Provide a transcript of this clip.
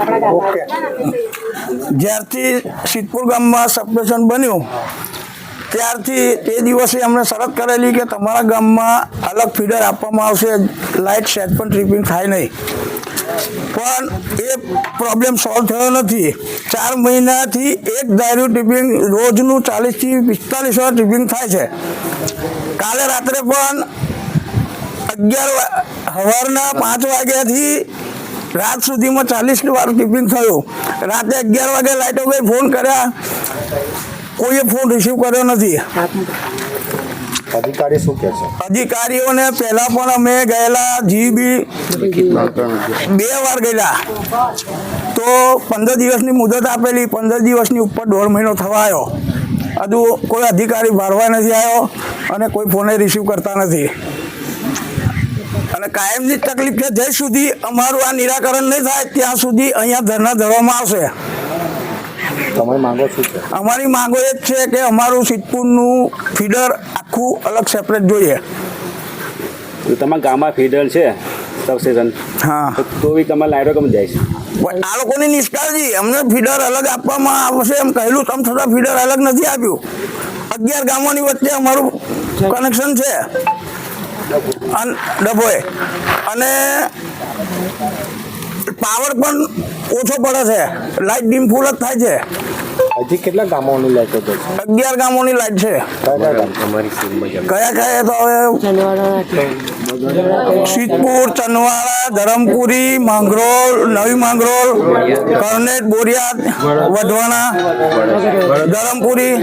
Okay જ્યારથી સિદ્ધપુર ગામમાં substation બન્યું, ત્યારથી તે દિવસે અમને શરત કરેલી કે તમારા ગામમાં અલગ ફીડર આપવામાં આવશે, લાઇટ સેટ પણ ટ્રીપિંગ થાય નહીં. પણ એ પ્રોબ્લેમ સોલ્વ થયો નથી. ચાર મહિનાથી એક ધાર્યું ટિપિંગ રોજનું ચાલીસથી પિસ્તાલીસ વાર ટિપિંગ થાય છે. કાલે રાત્રે પણ અગિયાર સવારના પાંચ વાગ્યાથી રાત સુધીમાં ચાલીસ વાર ટિફિન થયું. રાતે અગિયાર વાગે લાઇટો ગઈ ફોન કર્યા. કોઈએ ફોન રિસીવ કર્યો નથી. અધિકારી શું કહે છે? અધિકારીઓને પહેલા પણ અમે ગયેલા જીબી બે વાર ગયેલા. તો પંદર દિવસની મુદત આપેલી પંદર દિવસની ઉપર દોઢ મહિનો થવા આવ્યો હજુ કોઈ અધિકારી ભારવા નથી આવ્યો અને કોઈ ફોને રિસીવ કરતા નથી. અને કાયમની તકલીફ છે જ્યાં સુધી અમારું આ નિરાકરણ નહીં થાય ત્યાં સુધી અહીંયા ધરના ધરવામાં આવશે. અમારી માંગો એ જ છે કે અમારું સિદ્ધપુરનું ફીડર આખું અલગ સેપરેટ જોઈએ. તમારા ગામમાં ફીડર છે સબસ્ટેશન હા. તો બી તમારે લાઈટો કમ જાય છે? આ લોકોની નિષ્કાળજી અમને ફીડર અલગ આપવામાં આવશે એમ કહેલું તમ છતાં ફીડર અલગ નથી આપ્યું. અગિયાર ગામોની વચ્ચે અમારું કનેક્શન છે. ડભોએ અને પાવર પણ ઓછો પડે છે. લાઇટ ડીમ ફૂલ જ થાય છે. હજી કેટલા ગામોની લાઈટ હતો અગિયાર ગામોની લાઈટ છે. કયા કયા તો હવે સિદ્ધપુર ચનવાડા ધરમપુરી માંગરોળ નવી માંગરોળ કરનેટ બોરિયાદ વધવાણા ધરમપુરી.